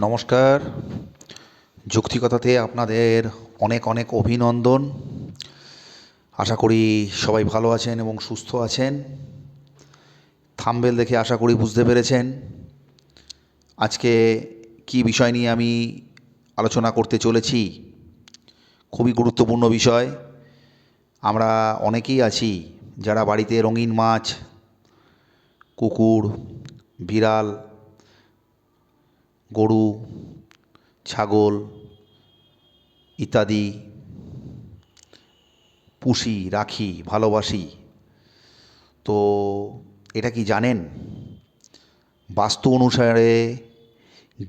নমস্কার। যুক্তিকথাতে আপনাদের অনেক অনেক অভিনন্দন। আশা করি সবাই ভালো আছেন এবং সুস্থ আছেন। থাম্বেল দেখে আশা করি বুঝতে পেরেছেন। আজকে কি বিষয় নিয়ে আমি আলোচনা করতে চলেছি? খুবই গুরুত্বপূর্ণ বিষয়। আমরা অনেকেই আছি যারা বাড়িতে রঙিন মাছ, কুকুর, বিড়াল গরু, ছাগল ইত্যাদি, পুষি, রাখি, ভালোবাসি। তো এটা কি জানেন? বাস্তু অনুসারে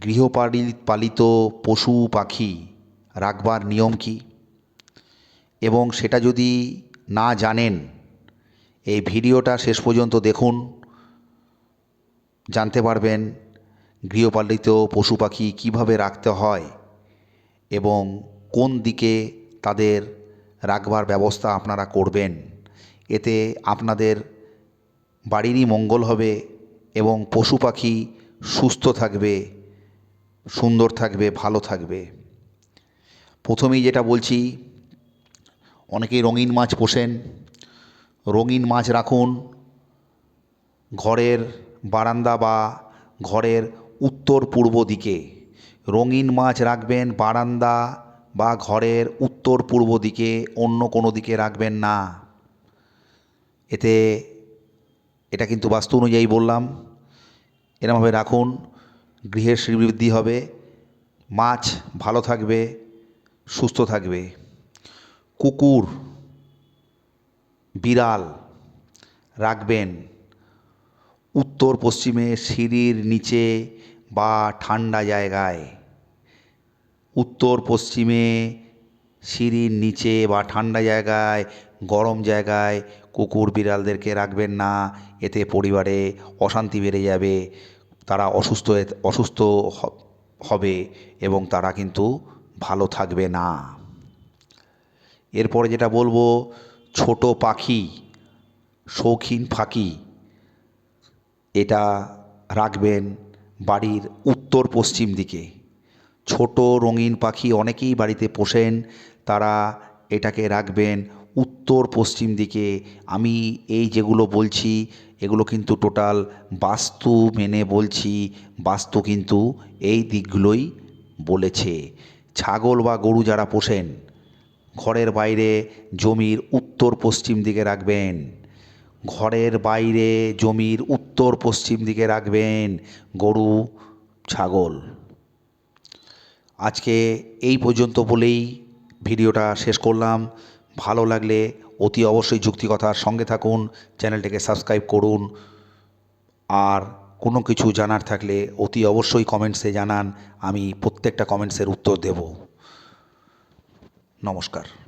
গৃহপালি পালিত পশু পাখি রাখবার নিয়ম কী? এবং সেটা যদি না জানেন, এই ভিডিওটা শেষ পর্যন্ত দেখুন, জানতে পারবেন গৃহপালিত পশু পাখি কীভাবে রাখতে হয় এবং কোন দিকে তাদের রাখবার ব্যবস্থা আপনারা করবেন, এতে আপনাদের বাড়িরই মঙ্গল হবে এবং পশু পাখি সুস্থ থাকবে, সুন্দর থাকবে, ভালো থাকবে। প্রথমেই যেটা বলছি, অনেকেই রঙিন মাছ পোষেন, রঙিন মাছ রাখুন, ঘরের বারান্দা বা ঘরের উত্তর পূর্ব দিকে। রঙিন মাছ রাখবেন বারান্দা বা ঘরের উত্তর পূর্ব দিকে, অন্য কোনো দিকে রাখবেন না। এতে, এটা কিন্তু বাস্তু অনুযায়ী বললাম। এরমভাবে রাখুন, গৃহের শ্রীবৃদ্ধি হবে, মাছ ভালো থাকবে, সুস্থ থাকবে। কুকুর, বিড়াল রাখবেন। উত্তর পশ্চিমে সিঁড়ির নিচে বা ঠান্ডা জায়গায়। উত্তর পশ্চিমে সিঁড়ির নিচে বা ঠান্ডা জায়গায়, গরম জায়গায় কুকুর বিড়ালদেরকে রাখবেন না। এতে পরিবারে অশান্তি বেড়ে যাবে, তারা অসুস্থ অসুস্থ হবে এবং তারা কিন্তু ভালো থাকবে না। এরপরে যেটা বলব, ছোট পাখি, শৌখিন পাখি এটা রাখবেন বাড়ির উত্তর পশ্চিম দিকে। ছোট রঙিন পাখি অনেকেই বাড়িতে পোষেন, তারা এটাকে রাখবেন উত্তর পশ্চিম দিকে। আমি এই যেগুলো বলছি, এগুলো কিন্তু টোটাল বাস্তু মেনে বলছি, বাস্তু কিন্তু এই দিকগুলোই বলেছে। ছাগল বা গরু যারা পোষেন, ঘরের বাইরে জমির উত্তর পশ্চিম দিকে রাখবেন। ঘরের বাইরে জমির উত্তর পশ্চিম দিকে রাখবেন গরু, ছাগল। আজকে এই পর্যন্ত বলেই ভিডিওটা শেষ করলাম। ভালো লাগলে অতি অবশ্যই যুক্তিকথার সঙ্গে থাকুন, চ্যানেলটিকে সাবস্ক্রাইব করুন। আর কোনো কিছু জানার থাকলে অতি অবশ্যই কমেন্টসে জানান, আমি প্রত্যেকটা কমেন্টসের উত্তর দেব। নমস্কার।